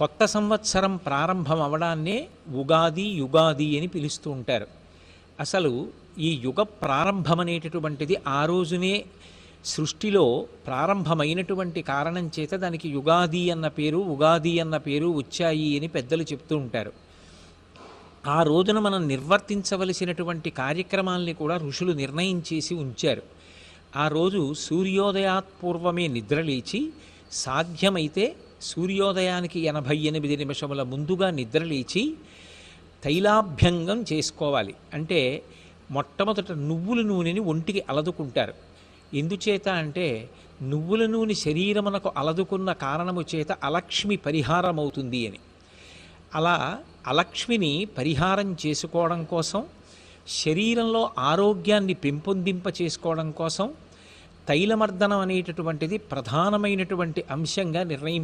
కొత్త సంవత్సరం ప్రారంభం అవడాన్నే ఉగాది యుగాది అని పిలుస్తూ ఉంటారు. అసలు ఈ యుగ ప్రారంభం అనేటటువంటిది ఆ రోజునే సృష్టిలో ప్రారంభమైనటువంటి కారణం చేత దానికి యుగాది అన్న పేరు ఉగాది అన్న పేరు వచ్చాయి అని పెద్దలు చెప్తూ ఉంటారు. ఆ రోజున మనం నిర్వర్తించవలసినటువంటి కార్యక్రమాల్ని కూడా ఋషులు నిర్ణయం చేసి ఉంచారు. ఆ రోజు సూర్యోదయాత్పూర్వమే నిద్రలేచి సాధ్యమైతే సూర్యోదయానికి ఎనభై ఎనిమిది నిమిషముల ముందుగా నిద్రలేచి తైలాభ్యంగం చేసుకోవాలి. అంటే మొట్టమొదట నువ్వుల నూనెని ఒంటికి అలదుకుంటారు. ఎందుచేత అంటే నువ్వుల నూనె శరీరమునకు అలదుకున్న కారణము చేత అలక్ష్మి పరిహారమవుతుంది అని. అలా అలక్ష్మిని పరిహారం చేసుకోవడం కోసం శరీరంలో ఆరోగ్యాన్ని పెంపొందింప చేసుకోవడం కోసం తైలమర్దనం అనేటటువంటిది ప్రధానమైనటువంటి అంశంగా నిర్ణయం